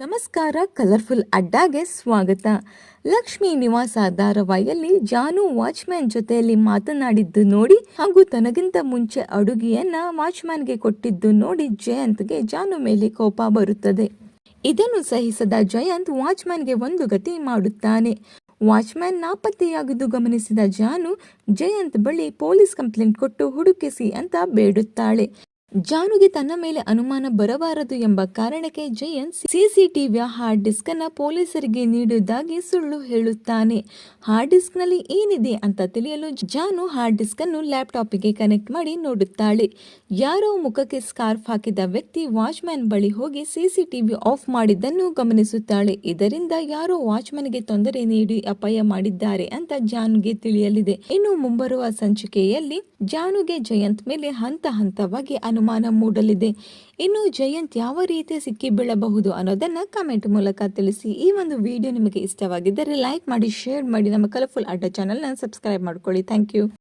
ನಮಸ್ಕಾರ, ಕಲರ್ಫುಲ್ ಅಡ್ಡಾಗೆ ಸ್ವಾಗತ. ಲಕ್ಷ್ಮೀ ನಿವಾಸ ಧಾರಾವಾಹಿಯಲ್ಲಿ ಜಾನು ವಾಚ್ಮ್ಯಾನ್ ಜೊತೆಯಲ್ಲಿ ಮಾತನಾಡಿದ್ದು ನೋಡಿ ಹಾಗೂ ತನಗಿಂತ ಮುಂಚೆ ಅಡುಗೆಯನ್ನ ವಾಚ್ಮ್ಯಾನ್ಗೆ ಕೊಟ್ಟಿದ್ದು ನೋಡಿ ಜಯಂತ್ಗೆ ಜಾನು ಮೇಲೆ ಕೋಪ ಬರುತ್ತದೆ. ಇದನ್ನು ಸಹಿಸದ ಜಯಂತ್ ವಾಚ್ಮ್ಯಾನ್ಗೆ ಒಂದು ಗತಿ ಮಾಡುತ್ತಾನೆ. ವಾಚ್ಮ್ಯಾನ್ ನಾಪತ್ತೆಯಾಗಿದ್ದು ಗಮನಿಸಿದ ಜಾನು, ಜಯಂತ್ ಬಳಿ ಪೊಲೀಸ್ ಕಂಪ್ಲೇಂಟ್ ಕೊಟ್ಟು ಹುಡುಕಿಸಿ ಅಂತ ಬೇಡುತ್ತಾಳೆ. ಜಾನುಗೆ ತನ್ನ ಮೇಲೆ ಅನುಮಾನ ಬರಬಾರದು ಎಂಬ ಕಾರಣಕ್ಕೆ ಜಯಂತ್ ಸಿಸಿಟಿವಿಯ ಹಾರ್ಡ್ ಡಿಸ್ಕ್ ಅನ್ನ ಪೊಲೀಸರಿಗೆ ನೀಡುವುದಾಗಿ ಸುಳ್ಳು ಹೇಳುತ್ತಾನೆ. ಹಾರ್ಡ್ ಡಿಸ್ಕ್ನಲ್ಲಿ ಏನಿದೆ ಅಂತ ತಿಳಿಯಲು ಜಾನು ಹಾರ್ಡ್ ಡಿಸ್ಕ್ ಅನ್ನು ಲ್ಯಾಪ್ಟಾಪ್ಗೆ ಕನೆಕ್ಟ್ ಮಾಡಿ ನೋಡುತ್ತಾಳೆ. ಯಾರೋ ಮುಖಕ್ಕೆ ಸ್ಕಾರ್ಫ್ ಹಾಕಿದ ವ್ಯಕ್ತಿ ವಾಚ್ಮ್ಯಾನ್ ಬಳಿ ಹೋಗಿ ಸಿಸಿಟಿವಿ ಆಫ್ ಮಾಡಿದ್ದನ್ನು ಗಮನಿಸುತ್ತಾಳೆ. ಇದರಿಂದ ಯಾರೋ ವಾಚ್ಮ್ಯಾನ್ಗೆ ತೊಂದರೆ ನೀಡಿ ಅಪಾಯ ಮಾಡಿದ್ದಾರೆ ಅಂತ ಜಾನುಗೆ ತಿಳಿಯಲಿದೆ. ಇನ್ನು ಮುಂಬರುವ ಸಂಚಿಕೆಯಲ್ಲಿ ಜಾನುಗೆ ಜಯಂತ್ ಮೇಲೆ ಹಂತ ಹಂತವಾಗಿ ಅನುಮಾನ ಮೂಡಲಿದೆ. ಇನ್ನು ಜಯಂತ್ ಯಾವ ರೀತಿ ಸಿಕ್ಕಿ ಬೀಳಬಹುದು ಅನ್ನೋದನ್ನ ಕಮೆಂಟ್ ಮೂಲಕ ತಿಳಿಸಿ. ಈ ಒಂದು ವಿಡಿಯೋ ನಿಮಗೆ ಇಷ್ಟವಾಗಿದ್ದರೆ ಲೈಕ್ ಮಾಡಿ ಶೇರ್ ಮಾಡಿ. ನಮ್ಮ ಕಲರ್ಫುಲ್ ಅಡ್ಡ ಚಾನಲ್ನ ಸಬ್ಸ್ಕ್ರೈಬ್ ಮಾಡ್ಕೊಳ್ಳಿ. Thank you